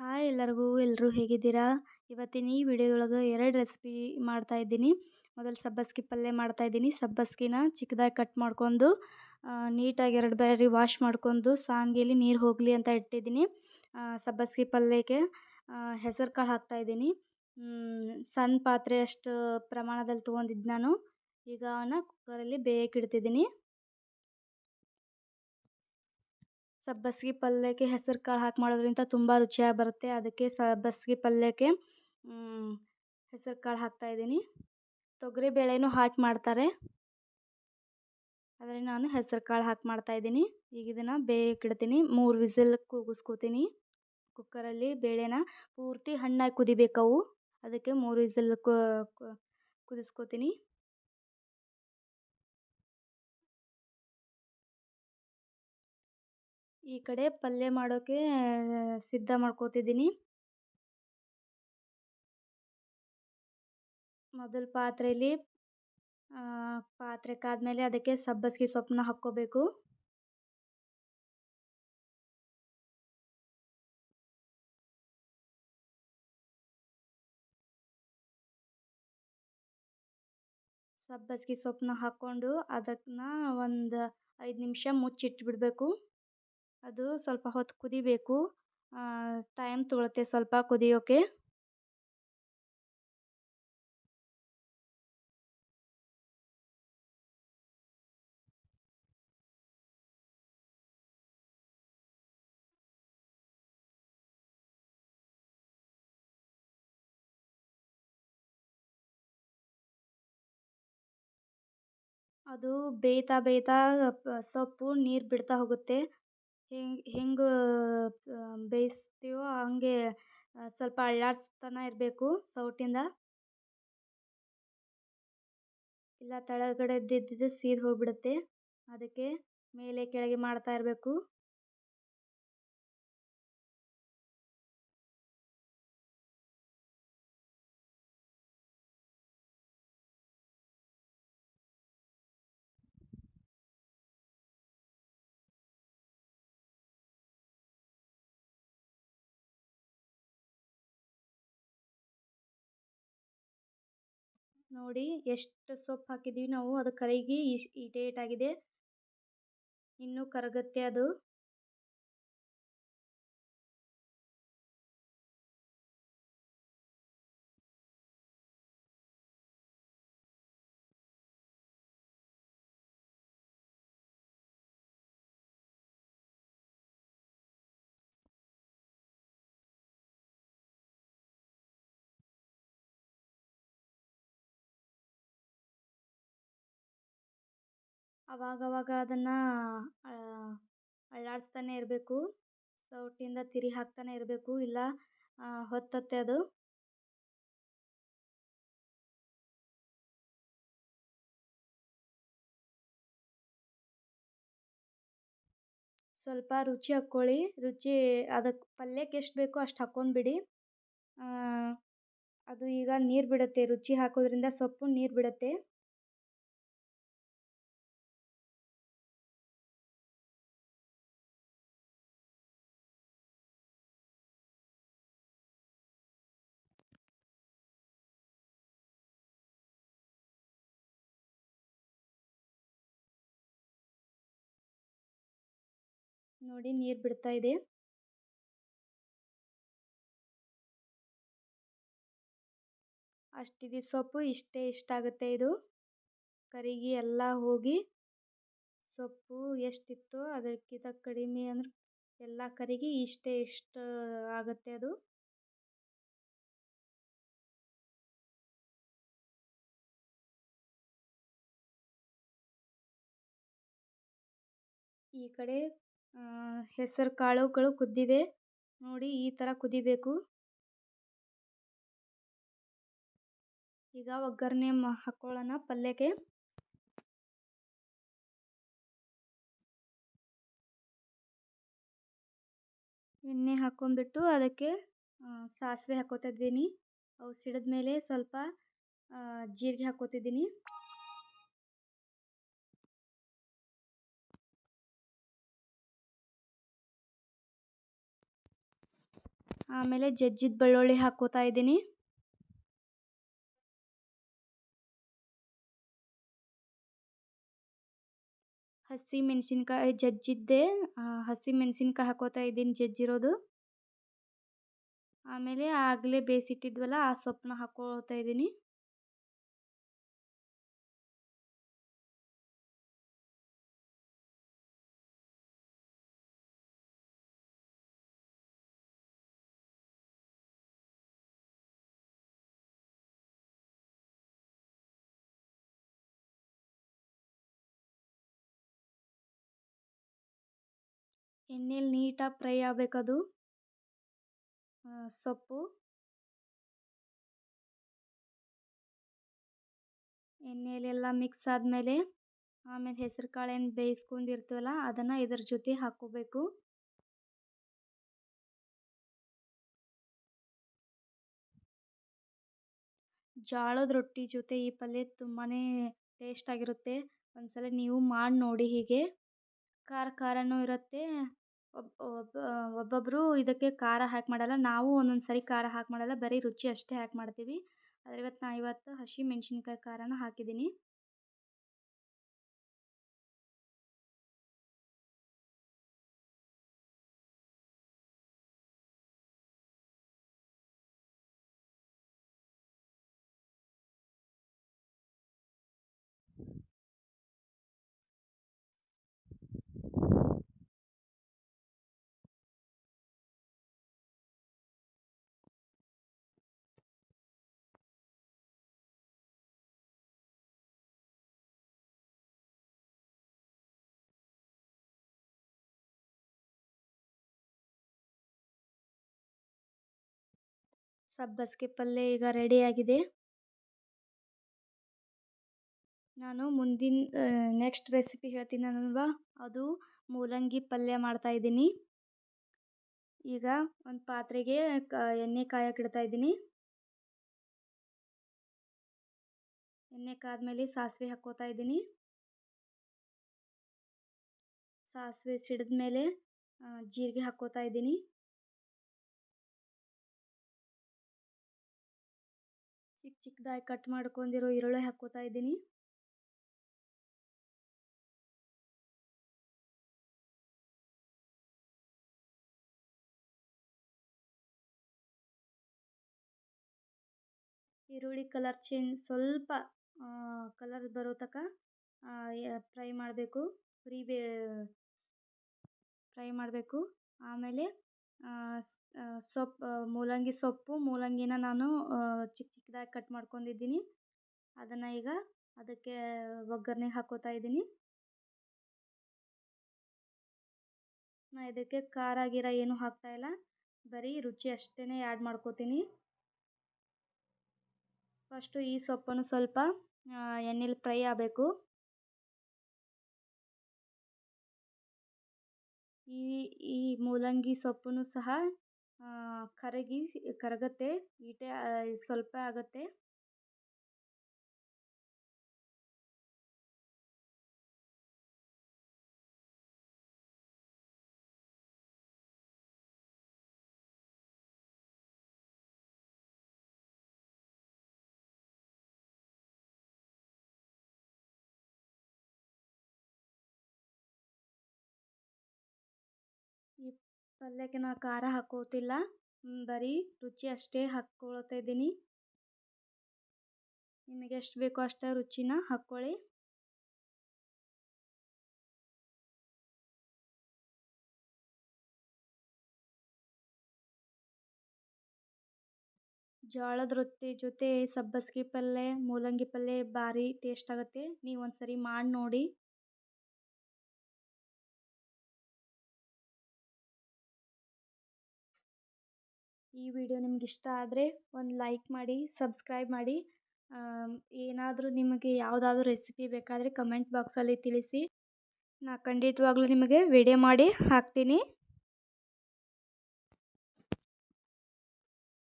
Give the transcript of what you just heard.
Hi ಎಲ್ಲರಿಗೂ ಎಲ್ಲರೂ ಹೇಗಿದ್ದೀರಾ? ಇವತ್ತಿನ ಈ ವಿಡಿಯೋದೊಳಗೆ ಎರಡು ರೆಸಿಪಿ ಮಾಡ್ತಾಯಿದ್ದೀನಿ ಮೊದಲು ಸಬ್ಬಸ್ಗಿ ಪಲ್ಯ ಮಾಡ್ತಾಯಿದ್ದೀನಿ ಸಬ್ಬಸ್ಗಿನ ಚಿಕ್ಕದಾಗಿ ಕಟ್ ಮಾಡ್ಕೊಂಡು ನೀಟಾಗಿ ಎರಡು ಬಾರಿ ವಾಶ್ ಮಾಡ್ಕೊಂಡು ಸಾಂಗೇಲಿ ನೀರು ಹೋಗಲಿ ಅಂತ ಇಟ್ಟಿದ್ದೀನಿ. ಸಬ್ಬಸ್ಗೆ ಪಲ್ಯಕ್ಕೆ ಹೆಸರು ಕಾಳು ಹಾಕ್ತಾಯಿದ್ದೀನಿ ಸಣ್ಣ ಪಾತ್ರೆ ಅಷ್ಟು ಪ್ರಮಾಣದಲ್ಲಿ ತೊಗೊಂಡಿದ್ದು ನಾನು. ಈಗ ಅವನ್ನ ಕುಕ್ಕರಲ್ಲಿ ಬೇಯಕ್ಕೆ ಇಡ್ತಿದ್ದೀನಿ. ಸಬ್ಬಸ್ಗೆ ಪಲ್ಯಕ್ಕೆ ಹೆಸರು ಕಾಳು ಹಾಕಿ ಮಾಡೋದ್ರಿಂದ ತುಂಬ ರುಚಿಯಾಗಿ ಬರುತ್ತೆ. ಅದಕ್ಕೆ ಸಬ್ಬಸ್ಗೆ ಪಲ್ಯಕ್ಕೆ ಹೆಸರು ಕಾಳು ಹಾಕ್ತಾಯಿದ್ದೀನಿ ತೊಗರಿ ಬೇಳೆನೂ ಹಾಕಿ ಮಾಡ್ತಾರೆ. ಆದರೆ ನಾನು ಹೆಸರು ಕಾಳು ಹಾಕಿ ಮಾಡ್ತಾಯಿದ್ದೀನಿ ಈಗ ಇದನ್ನು ಬೇಯಕ್ಕೆ ಮೂರು ವಿಸಿಲ್ ಕೂಗಿಸ್ಕೋತೀನಿ. ಕುಕ್ಕರಲ್ಲಿ ಬೇಳೆನ ಪೂರ್ತಿ ಹಣ್ಣಾಗಿ ಕುದಿಬೇಕವು ಅದಕ್ಕೆ ಮೂರು ವಿಸಿಲ್ ಕುದಿಸ್ಕೋತೀನಿ. ಈ ಕಡೆ ಪಲ್ಯ ಮಾಡೋಕೆ, ಸಿದ್ಧ ಮಾಡ್ಕೊತಿದ್ದೀನಿ. ಮೊದಲು ಪಾತ್ರೆಯಲ್ಲಿ ಪಾತ್ರೆ ಕಾದ್ಮೇಲೆ ಅದಕ್ಕೆ ಸಬ್ಬಸ್ಗೆ ಸೊಪ್ಪನ್ನ ಹಾಕ್ಕೋಬೇಕು. ಸಬ್ಬಸ್ಗೆ ಸೊಪ್ಪನ್ನ ಹಾಕ್ಕೊಂಡು ಅದನ್ನ ಒಂದು ಐದು ನಿಮಿಷ ಮುಚ್ಚಿಟ್ಬಿಡಬೇಕು. ಅದು ಸ್ವಲ್ಪ ಹೊತ್ತು ಕುದಿಬೇಕು. ಟೈಮ್ ತೊಗೊಳುತ್ತೆ ಸ್ವಲ್ಪ ಕುದಿಯೋಕ್ಕೆ ಅದು ಬೇಯ್ತಾ ಬೇಯ್ತಾ ಸೊಪ್ಪು ನೀರು ಬಿಡ್ತಾ ಹೋಗುತ್ತೆ. ಹೆಂಗೆ ಹೆಂಗೆ ಬೇಯಿಸ್ತೀವೋ ಹಂಗೆ ಸ್ವಲ್ಪ ಅಳ್ಳಾಡ್ಸ್ತಾನೆ ಇರಬೇಕು ಸೌಟಿಂದ. ಇಲ್ಲ ಕೆಳಗಡೆ ಇದ್ದಿದ್ದು ಸೀದು ಹೋಗಿಬಿಡುತ್ತೆ. ಅದಕ್ಕೆ ಮೇಲೆ ಕೆಳಗೆ ಮಾಡ್ತಾ ಇರಬೇಕು. ನೋಡಿ ಎಷ್ಟು ಸೊಪ್ಪು ಹಾಕಿದ್ದೀವಿ ನಾವು. ಅದು ಕರಗಿ ಇಷ್ಟು ಆಗಿದೆ. ಇನ್ನೂ ಕರಗುತ್ತೆ ಅದು. ಅವಾಗವಾಗ ಅದನ್ನು ಅಲ್ಲಾಡಿಸ್ತಾನೆ ಇರಬೇಕು. ಸೌಟಿಂದ ತಿರಿ ಹಾಕ್ತಾನೆ ಇರಬೇಕು. ಇಲ್ಲ ಹೊತ್ತತ್ತೆ ಅದು. ಸ್ವಲ್ಪ ರುಚಿ ಹಾಕ್ಕೊಳ್ಳಿ. ರುಚಿ ಅದಕ್ಕೆ ಪಲ್ಯಕ್ಕೆ ಎಷ್ಟು ಬೇಕೋ ಅಷ್ಟು ಹಾಕ್ಕೊಂಡ್ಬಿಡಿ. ಅದು ಈಗ ನೀರು ಬಿಡುತ್ತೆ. ರುಚಿ ಹಾಕೋದ್ರಿಂದ ಸೊಪ್ಪು ನೀರು ಬಿಡುತ್ತೆ. ನೋಡಿ ನೀರು ಬಿಡ್ತಾ ಇದೆ. ಅಷ್ಟಿದೆ ಸೊಪ್ಪು, ಇಷ್ಟೇ ಇಷ್ಟ ಆಗುತ್ತೆ ಇದು. ಕರಿಗಿ ಎಲ್ಲ ಹೋಗಿ ಸೊಪ್ಪು ಎಷ್ಟಿತ್ತು ಅದಕ್ಕಿಂತ ಕಡಿಮೆ ಅಂದ್ರೆ ಎಲ್ಲ ಕರಿಗಿ ಇಷ್ಟೇ ಇಷ್ಟ ಆಗುತ್ತೆ ಅದು. ಈ ಕಡೆ ಹೆಸರು ಕಾಳುಗಳು ಕುದ್ದಿವೆ ನೋಡಿ ಈ ಥರ ಕುದಿಬೇಕು. ಈಗ ಒಗ್ಗರಣೆ ಹಾಕ್ಕೊಳ್ಳೋಣ ಪಲ್ಯಕ್ಕೆ ಎಣ್ಣೆ ಹಾಕ್ಕೊಂಡ್ಬಿಟ್ಟು ಅದಕ್ಕೆ ಸಾಸಿವೆ ಹಾಕ್ಕೊತಿದ್ದೀನಿ ಅವು ಸಿಡಿದ ಮೇಲೆ ಸ್ವಲ್ಪ ಜೀರಿಗೆ ಹಾಕ್ಕೋತಿದ್ದೀನಿ ಆಮೇಲೆ ಜಜ್ಜಿದ ಬೆಳ್ಳುಳ್ಳಿ ಹಾಕ್ಕೋತಾ ಇದ್ದೀನಿ. ಹಸಿ ಮೆಣಸಿನ್ಕಾಯಿ ಜಜ್ಜಿದ್ದೆ. ಹಸಿ ಮೆಣಸಿನ್ಕಾಯಿ ಹಾಕೋತಾ ಇದ್ದೀನಿ ಜಜ್ಜಿರೋದು. ಆಮೇಲೆ ಆಗಲೇ ಬೇಯಿಸಿಟ್ಟಿದ್ವಲ್ಲ, ಆ ಸೊಪ್ಪನ್ನ ಹಾಕ್ಕೋತಾ ಇದ್ದೀನಿ. ಎಣ್ಣೆಲಿ ನೀಟಾಗಿ ಫ್ರೈ ಆಗಬೇಕದು. ಸೊಪ್ಪು. ಎಣ್ಣೆಲೆಲ್ಲ ಮಿಕ್ಸ್ ಆದಮೇಲೆ ಆಮೇಲೆ ಹೆಸರು ಏನು ಬೇಯಿಸ್ಕೊಂಡಿರ್ತೀವಲ್ಲ ಅದನ್ನು ಇದ್ರ ಜೊತೆ ಹಾಕ್ಕೋಬೇಕು. ಜೋಳದ ರೊಟ್ಟಿ ಜೊತೆ ಈ ಪಲ್ಯ ತುಂಬಾ ಟೇಸ್ಟಾಗಿರುತ್ತೆ ಒಂದ್ಸಲ ನೀವು ಮಾಡಿ ನೋಡಿ ಹೀಗೆ. ಖಾರ ಖಾರನೂ ಇರುತ್ತೆ. ಒಬ್ಬ ಒಬ್ಬ ಒಬ್ಬೊಬ್ಬರು ಇದಕ್ಕೆ ಖಾರ ಹಾಕಿ ಮಾಡಲ್ಲ. ನಾವು ಒಂದೊಂದು ಸರಿ ಖಾರ ಹಾಕಿ ಮಾಡಲ್ಲ. ಬರೀ ರುಚಿ ಅಷ್ಟೇ ಹಾಕಿ ಮಾಡ್ತೀವಿ. ಆದರೆ ಇವತ್ತು ನಾ ಇವತ್ತು ಹಸಿಮೆಣ್ಸಿನ್ಕಾಯಿ ಖಾರನೂ ಖಾರನ ಹಾಕಿದ್ದೀನಿ. ಸಬ್ಬಸಿಗೆ ಪಲ್ಯ ಈಗ ರೆಡಿಯಾಗಿದೆ ನಾನು ಮುಂದಿನ ನೆಕ್ಸ್ಟ್ ರೆಸಿಪಿ ಹೇಳ್ತೀನಲ್ವಾ ಅದು ಮೂಲಂಗಿ ಪಲ್ಯ ಮಾಡ್ತಾಯಿದ್ದೀನಿ ಈಗ ಒಂದು ಪಾತ್ರೆಗೆ ಕ, ಎಣ್ಣೆ ಕಾಯಕ್ಕೆ ಇಡ್ತಾ ಇದ್ದೀನಿ. ಎಣ್ಣೆ ಕಾದ್ಮೇಲೆ ಸಾಸಿವೆ ಹಾಕೋತಾ ಇದ್ದೀನಿ. ಸಾಸಿವೆ ಸಿಡಿದ ಮೇಲೆ ಜೀರಿಗೆ ಹಾಕೋತಾ ಇದ್ದೀನಿ. ಚಿಕ್ಕ ಚಿಕ್ಕದಾಗಿ ಕಟ್ ಮಾಡ್ಕೊಂಡಿರೋ ಈರುಳ್ಳಿ ಹಾಕ್ಕೋತಾ ಇದ್ದೀನಿ. ಈರುಳ್ಳಿ ಕಲರ್ ಚೇಂಜ್ ಸ್ವಲ್ಪ ಕಲರ್ ಬರೋ ತನಕ ಫ್ರೈ ಮಾಡಬೇಕು. ಫ್ರೀ ಬೇ, ಫ್ರೈ ಮಾಡಬೇಕು. ಆಮೇಲೆ ಸೊಪ್ಪು ಮೂಲಂಗಿ ಸೊಪ್ಪು, ಮೂಲಂಗಿನ ನಾನು ಚಿಕ್ಕ ಚಿಕ್ಕದಾಗಿ ಕಟ್ ಮಾಡ್ಕೊಂಡಿದ್ದೀನಿ. ಅದನ್ನು ಈಗ ಅದಕ್ಕೆ ಒಗ್ಗರಣೆ ಹಾಕೋತಾ ಇದ್ದೀನಿ. ನಾ ಇದಕ್ಕೆ ಖಾರ ಗೀರ ಏನೂ ಹಾಕ್ತಾಯಿಲ್ಲ ಬರೀ ರುಚಿ ಅಷ್ಟೇ ಆ್ಯಡ್ ಮಾಡ್ಕೋತೀನಿ. ಫಸ್ಟು ಈ ಸೊಪ್ಪನ್ನು ಸ್ವಲ್ಪ ಎಣ್ಣೆಲಿ ಫ್ರೈ ಆಗಬೇಕು. ಈ ಈ ಮೂಲಂಗಿ ಸೊಪ್ಪನ್ನು ಸಹ ಕರಗಿ ಕರಗುತ್ತೆ ಈಟೆ ಸ್ವಲ್ಪ ಆಗುತ್ತೆ. ಪಲ್ಯಕ್ಕೆ ನಾ ಖಾರ ಹಾಕೋತಿಲ್ಲ. ಬರೀ ರುಚಿ ಅಷ್ಟೇ ಹಾಕ್ಕೊಳ್ತಾ ಇದ್ದೀನಿ ನಿಮಗೆ ಎಷ್ಟು ಬೇಕೋ ಅಷ್ಟೇ ರುಚಿನ ಹಾಕ್ಕೊಳ್ಳಿ ಜೋಳದ ರೊಟ್ಟಿ ಜೊತೆ ಸಬ್ಬಸ್ಗೆ ಪಲ್ಯ, ಮೂಲಂಗಿ ಪಲ್ಯ ಭಾರಿ ಟೇಸ್ಟ್ ಆಗುತ್ತೆ. ನೀವು ಒಂದ್ಸರಿ ಮಾಡಿ ನೋಡಿ. ಈ ವಿಡಿಯೋ ನಿಮ್ಗೆ ಇಷ್ಟ ಆದರೆ ಒಂದು ಲೈಕ್ ಮಾಡಿ ಸಬ್ಸ್ಕ್ರೈಬ್ ಮಾಡಿ. ಏನಾದರೂ ನಿಮಗೆ ಯಾವುದಾದ್ರೂ ರೆಸಿಪಿ ಬೇಕಾದರೆ ಕಮೆಂಟ್ ಬಾಕ್ಸಲ್ಲಿ ತಿಳಿಸಿ. ನಾ ಖಂಡಿತವಾಗ್ಲೂ ನಿಮಗೆ ವಿಡಿಯೋ ಮಾಡಿ ಹಾಕ್ತೀನಿ.